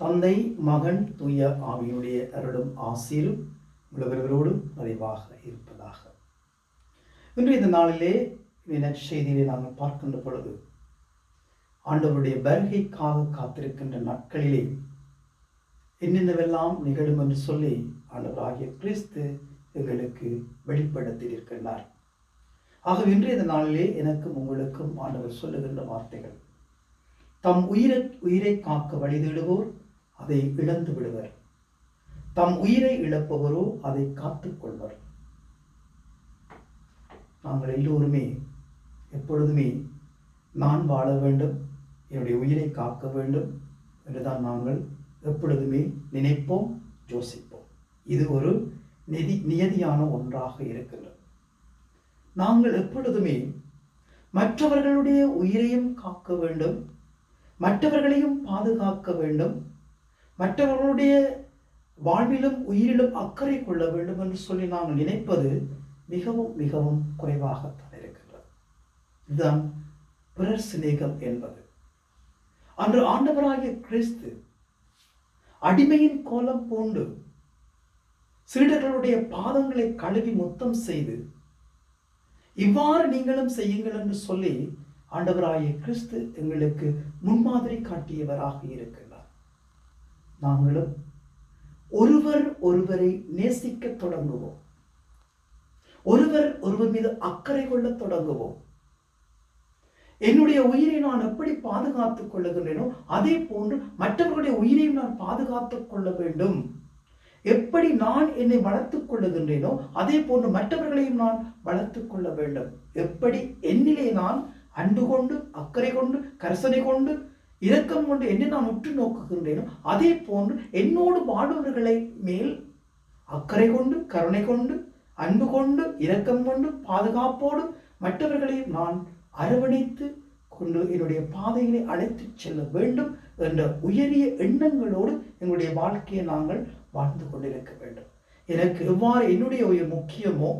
தந்தை மகன் தூய ஆவியுடைய அருளும் ஆசீரும் உள்ளவர்களோடும் நிறைவாக இருப்பதாக. இன்று இந்த நாளிலே செய்தியை நாங்கள் பார்க்கின்ற பொழுது ஆண்டவருடைய வருகைக்காக காத்திருக்கின்ற நாட்களிலே என்னென்னவெல்லாம் நிகழும் என்று சொல்லி ஆண்டவராகிய கிறிஸ்து எங்களுக்கு வெளிப்படுத்தியிருக்கின்றார். ஆகவே இன்றைய நாளிலே எனக்கும் உங்களுக்கும் ஆண்டவர் சொல்லுகின்ற வார்த்தைகள். தம் உயிரை உயிரை காக்க வழிதேடுவோர் அதை இழந்து விடுவர். தம் உயிரை இழப்பவரோ அதை காத்துக் கொள்வர் நாங்கள் எல்லோருமே எப்பொழுதுமே நான் வாழ வேண்டும் என்னுடைய உயிரை காக்க வேண்டும் என்றுதான் நாங்கள் எப்பொழுதுமே நினைப்போம் யோசிப்போம். இது ஒரு நிதி நியதியான ஒன்றாக இருக்கின்றது. நாங்கள் எப்பொழுதுமே மற்றவர்களுடைய உயிரையும் காக்க வேண்டும் மற்றவர்களையும் பாதுகாக்க வேண்டும் மற்றவர்களுடைய வாழ்விலும் உயிரிலும் அக்கறை கொள்ள வேண்டும் என்று சொல்லி நாங்கள் நினைப்பது மிகவும் மிகவும் குறைவாகத்தான் இருக்கின்றது. இதுதான் பிறர் சிநேகம் என்பது. அன்று ஆண்டவராகிய கிறிஸ்து அடிமையின் கோலம் பூண்டு சீடர்களுடைய பாதங்களை கழுவி முத்தம் செய்து இவ்வாறு நீங்களும் செய்யுங்கள் என்று சொல்லி ஆண்டவராகிய கிறிஸ்து எங்களுக்கு முன்மாதிரி காட்டியவராக இருக்கிறார் நாங்களும் ஒருவர் ஒருவரை நேசிக்க தொடங்குவோம். ஒருவர் ஒருவர் மீது அக்கறை கொள்ள தொடங்குவோம். என்னுடைய உயிரை நான் எப்படி பாதுகாத்துக் கொள்ளுகின்றேனோ அதே போன்று மற்றவர்களுடைய உயிரையும் நான் பாதுகாத்துக் கொள்ள வேண்டும். எப்படி நான் என்னை வளர்த்துக் கொள்ளுகின்றேனோ அதே போன்று மற்றவர்களையும் நான் வளர்த்துக் கொள்ள வேண்டும். எப்படி என்னிலே நான் அன்பு கொண்டு அக்கறை கொண்டு கரிசனை கொண்டு இரக்கம் கொண்டு என்னை நான் உற்று நோக்குகின்றேனோ அதே போன்று என்னோடு வாழ்பவர்களை மேல் அக்கறை கொண்டு கருணை கொண்டு அன்பு கொண்டு இரக்கம் கொண்டு பாதுகாப்போடு மற்றவர்களை நான் அரவணைத்து கொண்டு என்னுடைய பாதையிலே அழைத்து செல்ல வேண்டும் என்ற உயரிய எண்ணங்களோடு எங்களுடைய வாழ்க்கையை நாங்கள் வாழ்ந்து கொண்டிருக்க வேண்டும். எனக்கு எவ்வாறு என்னுடைய உயிர் முக்கியமோ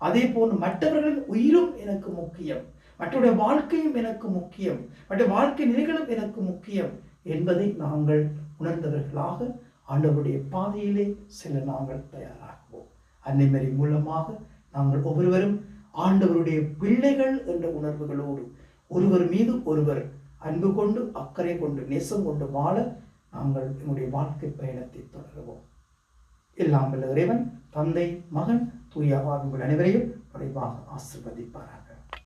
அதே போன்று மற்றவர்களின் உயிரும் எனக்கு முக்கியம். மற்றவருடைய வாழ்க்கையும் எனக்கு முக்கியம். மற்ற வாழ்க்கை நிலைகளும் எனக்கு முக்கியம் என்பதை நாங்கள் உணர்ந்தவர்களாக ஆண்டவருடைய பாதையிலே செல்ல நாங்கள் தயாராகுவோம். அன்னைமரி மூலமாக நாங்கள் ஒவ்வொருவரும் ஆண்டவருடைய பிள்ளைகள் என்ற உணர்வுகளோடு ஒருவர் மீது ஒருவர் அன்பு கொண்டு அக்கறை கொண்டு நேசம் கொண்டு வாழ நாங்கள் எங்களுடைய வாழ்க்கை பயணத்தை தொடருவோம். எல்லாம் வல்ல இறைவன் தந்தை மகன் தூய உங்கள் அனைவரையும் குறைவாக ஆசிர்வதிப்பார்கள்